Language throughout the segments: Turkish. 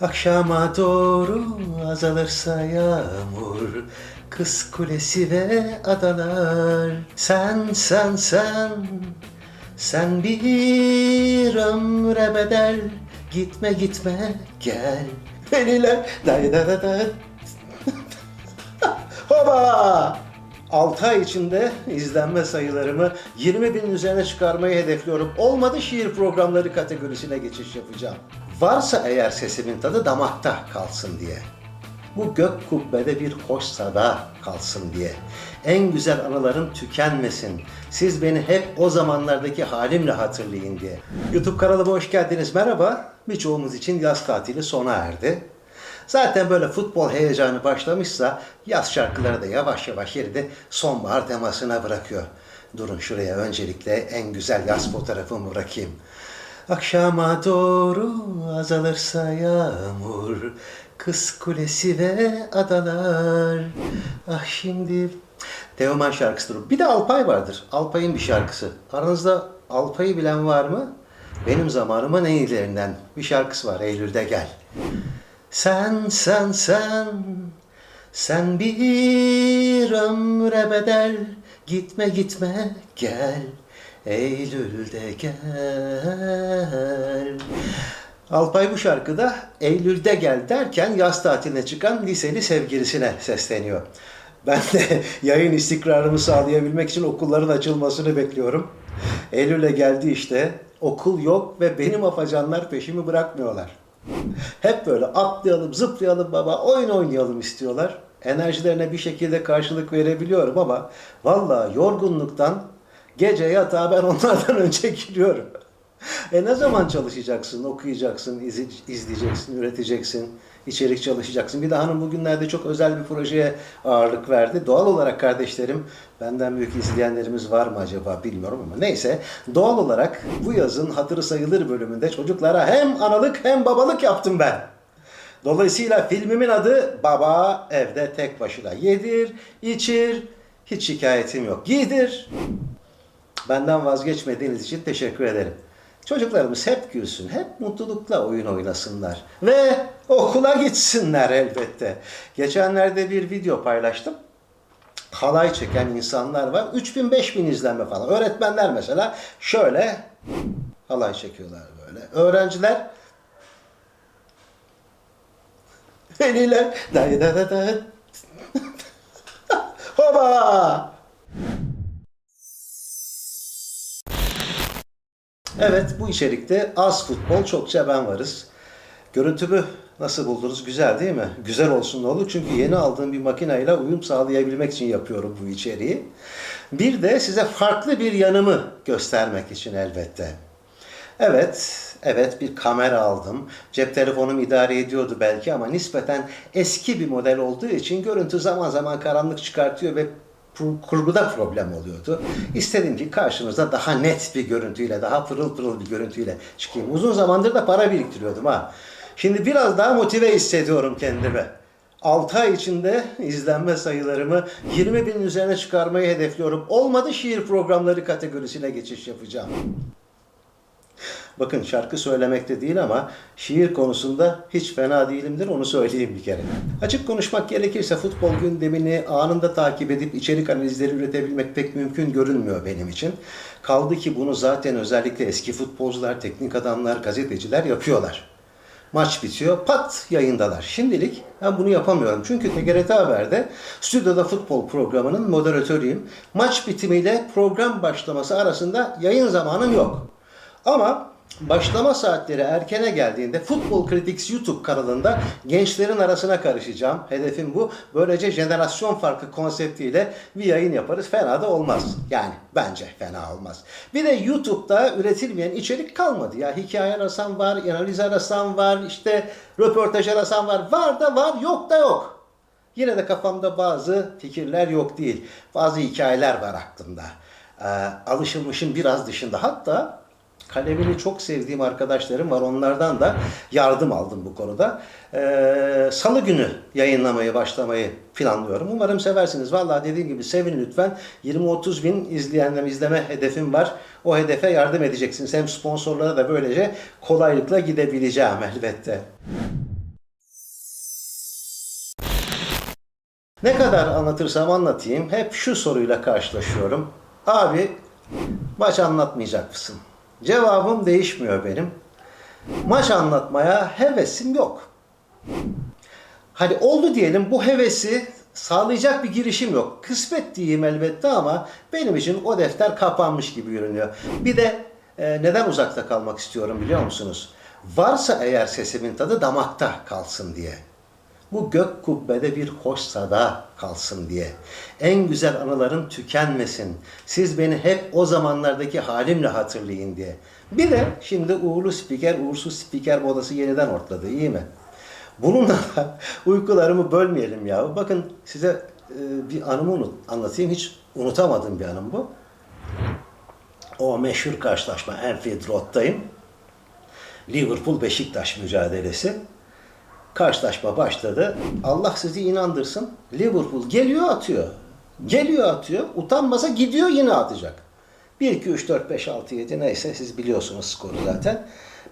Akşama doğru azalırsa yağmur Kız kulesi ve adalar Sen sen sen Sen bir ömre bedel Gitme gitme gel Beniler day da da da Hoba! 6 ay içinde izlenme sayılarımı 20 bin üzerine çıkarmayı hedefliyorum. Olmadı şiir programları kategorisine geçiş yapacağım. Varsa eğer sesimin tadı damakta kalsın diye. Bu gök kubbede bir hoş sada kalsın diye. En güzel anılarım tükenmesin. Siz beni hep o zamanlardaki halimle hatırlayın diye. YouTube kanalıma hoş geldiniz. Merhaba. Birçoğumuz için yaz tatili sona erdi. Zaten böyle futbol heyecanı başlamışsa yaz şarkıları da yavaş yavaş yerini sonbahar temasına bırakıyor. Durun şuraya öncelikle en güzel yaz fotoğrafımı bırakayım. Akşama doğru azalırsa yağmur, kız kulesi ve adalar. Ah şimdi Teoman şarkısıdır. Bir de Alpay vardır. Alpay'ın bir şarkısı. Aranızda Alpay'ı bilen var mı? Benim zamanımın en iyilerinden bir şarkısı var. Eylül'de gel. Sen sen sen sen bir ömre bedel gitme gitme gel Eylül'de gel Alpay bu şarkıda Eylül'de gel derken yaz tatiline çıkan liseli sevgilisine sesleniyor. Ben de yayın istikrarımı sağlayabilmek için okulların açılmasını bekliyorum. Eylül'e geldi işte. Okul yok ve benim afacanlar peşimi bırakmıyorlar. Hep böyle atlayalım, zıplayalım baba, oyun oynayalım istiyorlar. Enerjilerine bir şekilde karşılık verebiliyorum ama vallahi yorgunluktan gece yatağa ben onlardan önce giriyorum. E ne zaman çalışacaksın, okuyacaksın, izi- izleyeceksin, üreteceksin, içerik çalışacaksın. Bir de hanım bugünlerde çok özel bir projeye ağırlık verdi. Doğal olarak kardeşlerim, benden büyük izleyenlerimiz var mı acaba bilmiyorum ama neyse. Doğal olarak bu yazın hatırı sayılır bölümünde çocuklara hem analık hem babalık yaptım ben. Dolayısıyla filmimin adı Baba Evde Tek Başına. Yedir, içir, hiç şikayetim yok. Giydir, Benden vazgeçmediğiniz için teşekkür ederim. Çocuklarımız hep gülsün, hep mutlulukla oyun oynasınlar. Ve okula gitsinler elbette. Geçenlerde bir video paylaştım. Halay çeken insanlar var. 3000-5000 izlenme falan. Öğretmenler mesela şöyle halay çekiyorlar böyle. Öğrenciler eliyle day da da da Hoba! Evet bu içerikte az futbol çokça ben varız. Görüntümü nasıl buldunuz? Güzel değil mi? Güzel olsun ne olur. Çünkü yeni aldığım bir makineyle uyum sağlayabilmek için yapıyorum bu içeriği. Bir de size farklı bir yanımı göstermek için elbette. Evet, evet bir kamera aldım. Cep telefonum idare ediyordu belki ama nispeten eski bir model olduğu için görüntü zaman zaman karanlık çıkartıyor ve kurguda problem oluyordu. İstedim ki karşınızda daha net bir görüntüyle, daha pırıl pırıl bir görüntüyle çıkayım. Uzun zamandır da para biriktiriyordum ha. Şimdi biraz daha motive hissediyorum kendimi. 6 ay içinde izlenme sayılarımı 20 bin üzerine çıkarmayı hedefliyorum. Olmadı şiir programları kategorisine geçiş yapacağım. Bakın şarkı söylemekte değil ama şiir konusunda hiç fena değilimdir onu söyleyeyim bir kere. Açık konuşmak gerekirse futbol gündemini anında takip edip içerik analizleri üretebilmek pek mümkün görünmüyor benim için. Kaldı ki bunu zaten özellikle eski futbolcular, teknik adamlar, gazeteciler yapıyorlar. Maç bitiyor, pat yayındalar. Şimdilik ben bunu yapamıyorum. Çünkü TGRT Haber'de stüdyoda futbol programının moderatörüyüm. Maç bitimiyle program başlaması arasında yayın zamanım yok. Ama başlama saatleri erkene geldiğinde Futbol Critics YouTube kanalında gençlerin arasına karışacağım. Hedefim bu. Böylece jenerasyon farkı konseptiyle bir yayın yaparız. Fena da olmaz. Yani bence fena olmaz. Bir de YouTube'da üretilmeyen içerik kalmadı. Ya hikaye arasam var, analiz arasam var, işte röportaj arasam var. Var da var, yok da yok. Yine de kafamda bazı fikirler yok değil. Bazı hikayeler var aklımda. Ee, alışılmışın biraz dışında. Hatta kalemini çok sevdiğim arkadaşlarım var. Onlardan da yardım aldım bu konuda. Ee, Salı günü yayınlamayı başlamayı planlıyorum. Umarım seversiniz. Valla dediğim gibi sevin lütfen. 20-30 bin izleyenler izleme hedefim var. O hedefe yardım edeceksiniz. Hem sponsorlara da böylece kolaylıkla gidebileceğim elbette. Ne kadar anlatırsam anlatayım hep şu soruyla karşılaşıyorum. Abi maç anlatmayacak mısın? Cevabım değişmiyor benim. Maç anlatmaya hevesim yok. Hadi oldu diyelim bu hevesi sağlayacak bir girişim yok. Kısmet diyeyim elbette ama benim için o defter kapanmış gibi görünüyor. Bir de e, neden uzakta kalmak istiyorum biliyor musunuz? Varsa eğer sesimin tadı damakta kalsın diye. Bu gök kubbede bir hoş sada kalsın diye. En güzel anılarım tükenmesin. Siz beni hep o zamanlardaki halimle hatırlayın diye. Bir de şimdi uğurlu spiker, uğursuz spiker modası yeniden ortladı. iyi mi? Bununla da uykularımı bölmeyelim ya. Bakın size e, bir anımı anlatayım. Hiç unutamadığım bir anım bu. O meşhur karşılaşma Anfield Road'dayım. Liverpool Beşiktaş mücadelesi. Karşılaşma başladı. Allah sizi inandırsın. Liverpool geliyor atıyor. Geliyor atıyor. Utanmasa gidiyor yine atacak. 1, 2, 3, 4, 5, 6, 7 neyse siz biliyorsunuz skoru zaten.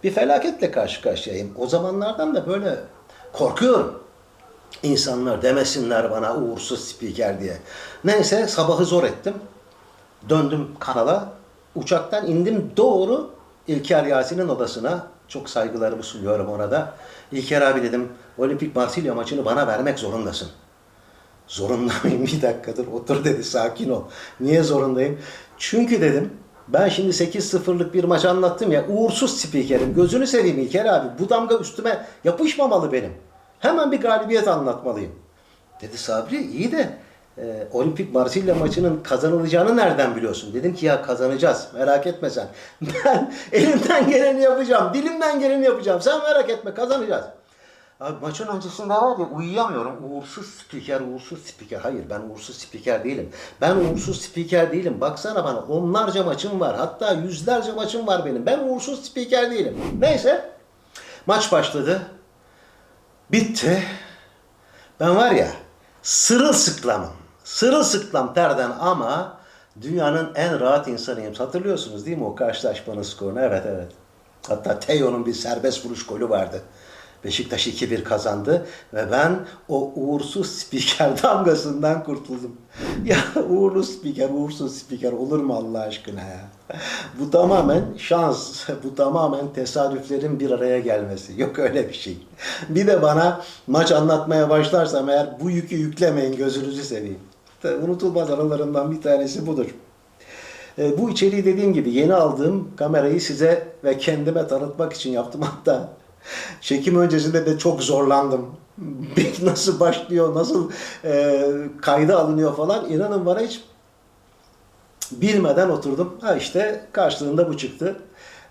Bir felaketle karşı karşıyayım. O zamanlardan da böyle korkuyorum. İnsanlar demesinler bana uğursuz spiker diye. Neyse sabahı zor ettim. Döndüm kanala. Uçaktan indim doğru İlker Yasin'in odasına. Çok saygılarımı sunuyorum ona da. İlker abi dedim Olimpik Marsilya maçını bana vermek zorundasın. Zorunda mıyım? Bir dakikadır otur dedi sakin ol. Niye zorundayım? Çünkü dedim ben şimdi 8-0'lık bir maç anlattım ya uğursuz spikerim. Gözünü seveyim İlker abi. Bu damga üstüme yapışmamalı benim. Hemen bir galibiyet anlatmalıyım. Dedi Sabri iyi de e, Olimpik Marsilya maçının kazanılacağını nereden biliyorsun? Dedim ki ya kazanacağız merak etme sen. Ben elimden geleni yapacağım. Dilimden geleni yapacağım. Sen merak etme kazanacağız. Abi maçın öncesinde var ya uyuyamıyorum. Uğursuz spiker, uğursuz spiker. Hayır ben uğursuz spiker değilim. Ben uğursuz spiker değilim. Baksana bana onlarca maçım var. Hatta yüzlerce maçım var benim. Ben uğursuz spiker değilim. Neyse. Maç başladı. Bitti. Ben var ya sırılsıklamım. Sırılsıklam terden ama dünyanın en rahat insanıyım. Hatırlıyorsunuz değil mi o karşılaşmanın skorunu? Evet evet. Hatta Teo'nun bir serbest vuruş golü vardı. Beşiktaş 2-1 kazandı ve ben o uğursuz spiker damgasından kurtuldum. Ya uğurlu spiker, uğursuz spiker olur mu Allah aşkına ya? Bu tamamen şans, bu tamamen tesadüflerin bir araya gelmesi. Yok öyle bir şey. Bir de bana maç anlatmaya başlarsam eğer bu yükü yüklemeyin gözünüzü seveyim. Unutulmaz anılarından bir tanesi budur. E, bu içeriği dediğim gibi yeni aldığım kamerayı size ve kendime tanıtmak için yaptım hatta. Çekim öncesinde de çok zorlandım. Nasıl başlıyor, nasıl e, kayda alınıyor falan inanın bana hiç bilmeden oturdum. Ha işte karşılığında bu çıktı.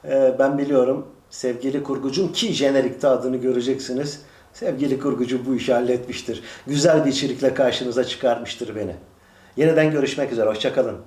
E, ben biliyorum sevgili kurgucum ki jenerikte adını göreceksiniz. Sevgili kurgucu bu işi halletmiştir. Güzel bir içerikle karşınıza çıkarmıştır beni. Yeniden görüşmek üzere. Hoşçakalın.